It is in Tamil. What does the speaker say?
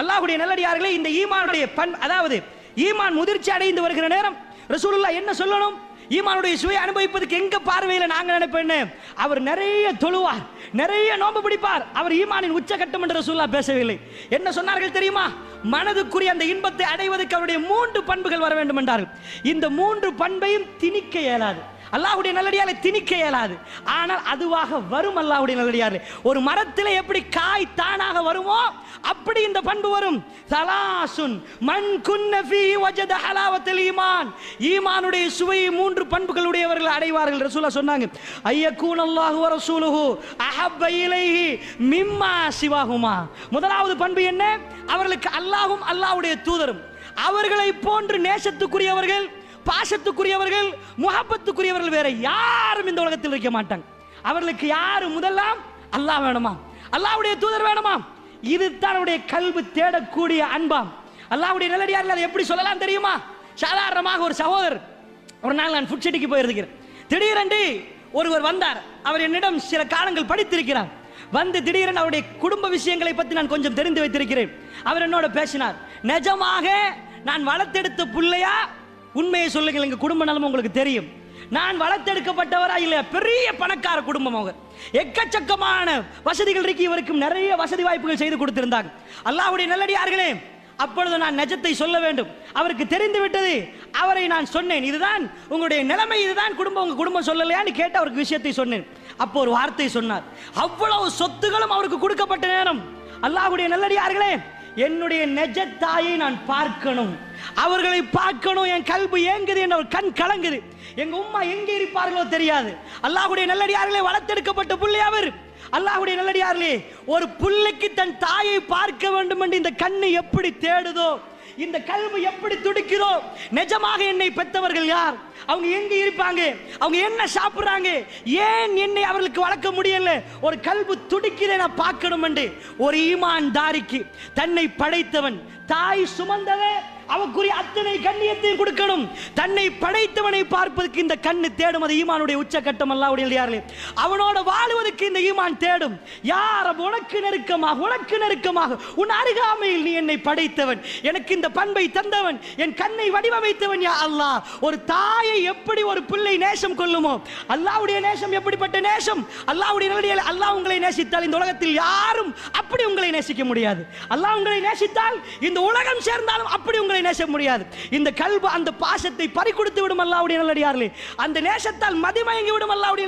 அல்லாஹுடைய நல்லடியார்களே இந்த ஈமானுடைய பண் அதாவது ஈமான் முதிர்ச்சி அடைந்து வருகிற நேரம் ரசூலுல்லா என்ன சொல்லணும்? ஈமானுடைய சுவை அனுபவிப்பதுக்கு எங்க பார்வையில் நாங்கள் நினைப்பேன்னு அவர் நிறைய தொழுவார் நிறைய நோன்பு பிடிப்பார். அவர் ஈமானின் உச்சகட்டம் என்று ரசூல்லா பேசவில்லை. என்ன சொன்னார்கள் தெரியுமா? மனதுக்குரிய அந்த இன்பத்தை அடைவதற்கு அவருடைய மூன்று பண்புகள் வர வேண்டும் என்றார்கள். இந்த மூன்று பண்பையும் திணிக்க இயலாது. அல்லாஹுடைய நல்லடியாரை திணிக்க இயலாது. ஆனால் அதுவாக வரும் அல்லாஹுடைய நல்லடியார். ஒரு மரத்தில் எப்படி காய் தானாக வருமோ அப்படி இந்த பண்பு வரும். சலாசுன் மண் குன்னஃபி வஜத ஹலாவத்தில் ஈமான். ஈமானுடைய சுவையை மூன்று பண்புகளுடையவர்கள் அடைவார்கள் ரசூலா சொன்னாங்க. ஐயக்கூன் அல்லாஹு வ ரசூலுஹு அஹப்ப இலைஹி மிம்மா சிவாகுமா முதலாவது பண்பு என்ன? அவர்களுக்கு அல்லாஹும் அல்லாஹ்வுடைய தூதரும். அவர்களை போன்று நேசத்துக்குரியவர்கள் பாசத்துக்குரியவர்கள் முகப்பத்துக்குரியவர்கள் வேற யாரும் இந்த உலகத்தில் இருக்க மாட்டாங்க. அவர்களுக்கு யாரு முதலாம்? அல்லாஹ் வேணுமா? அல்லாஹ்வுடைய தூதர் வேணுமா? இது அவருடைய கல்வி தேடக்கூடிய அன்பாம். அல்லாவுடைய நல்லடியார்கள் அதை எப்படி சொல்லலாம் தெரியுமா? சாதாரணமாக ஒரு சகோதரர் ஒரு நாள் நான் ஃபுட் சிட்டிக்கு போயிருக்கிறேன். திடீரென்று ஒருவர் வந்தார். அவர் என்னிடம் சில காலங்கள் படித்திருக்கிறார். வந்து திடீரென அவருடைய குடும்ப விஷயங்களை பற்றி நான் கொஞ்சம் தெரிந்து வைத்திருக்கிறேன். அவர் என்னோட பேசினார். நிஜமாக நான் வளர்த்தெடுத்த பிள்ளையா? உண்மையை சொல்லுங்கள் எங்கள் குடும்ப நலம் உங்களுக்கு தெரியும். நான் வளர்த்தெடுக்கப்பட்டவரா இல்லை பெரிய பணக்கார குடும்பம் அவங்க. எக்கச்சக்கமான வசதிகள் இருக்கு இவருக்கும் நிறைய வசதி வாய்ப்புகள் செய்து கொடுத்திருந்தாங்க. அல்லாவுடைய நல்லடியார்களே அப்பொழுது நான் நெஜத்தை சொல்ல வேண்டும். அவருக்கு தெரிந்து விட்டது அவரை நான் சொன்னேன். இதுதான் உங்களுடைய நிலைமை இதுதான் குடும்பம் உங்க குடும்பம் சொல்லலையான்னு கேட்டு அவருக்கு விஷயத்தை சொன்னேன். அப்போ ஒரு வார்த்தை சொன்னார். அவ்வளவு சொத்துகளும் அவருக்கு கொடுக்கப்பட்ட நேரம். அல்லாஹ்வுடைய நல்லடியார்களே என்னுடைய நெஜ தாயை நான் பார்க்கணும். அவர்களை பார்க்கணும் என் கல்வி ஏங்குது என் கண் கலங்குது. எங்க உம்மா எங்க இருப்பார்களோ தெரியாது. அல்லாஹுடைய நல்லடியார்களே வளர்த்தெடுக்கப்பட்ட புள்ளி அவர். அல்லாஹுடைய நல்லடியார்களே ஒரு புள்ளைக்கு தன் தாயை பார்க்க வேண்டும் என்று இந்த கண்ணு எப்படி தேடுதோ இந்த கல்வி எப்படி துடிக்கிறோம்? நிஜமாக என்னை பெற்றவர்கள் யார்? அவங்க எங்க இருப்பாங்க? அவங்க என்ன சாப்பிடுறாங்க? ஏன் என்னை அவர்களுக்கு வளர்க்க முடியல? ஒரு கல்வி துடிக்கிறேன் நான் பார்க்கணும் என்று ஒரு ஈமான் தாரிக்கு தன்னை படைத்தவன் தாய் சுமந்தவன் அவக்குரிய அத்தனை கண்ணியத்தையும் கொடுக்கணும். தன்னை படைத்தவனை பார்ப்பதற்கு இந்த கண்ணு தேடும். அது ஈமானுடைய உச்சக்கட்டம் அல்லாவுடைய அவனோட வாழுவதற்கு இந்த ஈமான் தேடும். யார் உனக்கு நெருக்கமாக உனக்கு நெருக்கமாக. உன் அருகாமையில் நீ என்னை படைத்தவன். எனக்கு இந்த பண்பை தந்தவன். என் கண்ணை வடிவமைத்தவன் யா அல்லாஹ். ஒரு தாயை எப்படி ஒரு பிள்ளை நேசம் கொள்ளுமோ அல்லாவுடைய நேசம் எப்படிப்பட்ட நேசம்? அல்லாவுடைய நிலையில் அல்லாஹ் உங்களை நேசித்தால் இந்த உலகத்தில் யாரும் அப்படி உங்களை நேசிக்க முடியாது. அல்லாஹ் உங்களை நேசித்தால் இந்த உலகம் சேர்ந்தாலும் அப்படி உங்களை நேச முடியாது? இந்த கல்வ அந்த பாசத்தை பறிக்கொடுத்து விடும் அல்லாவுடைய நல்லடியார்களே அந்த நேசத்தால் மதிமயங்கி விடும் அல்லாவுடைய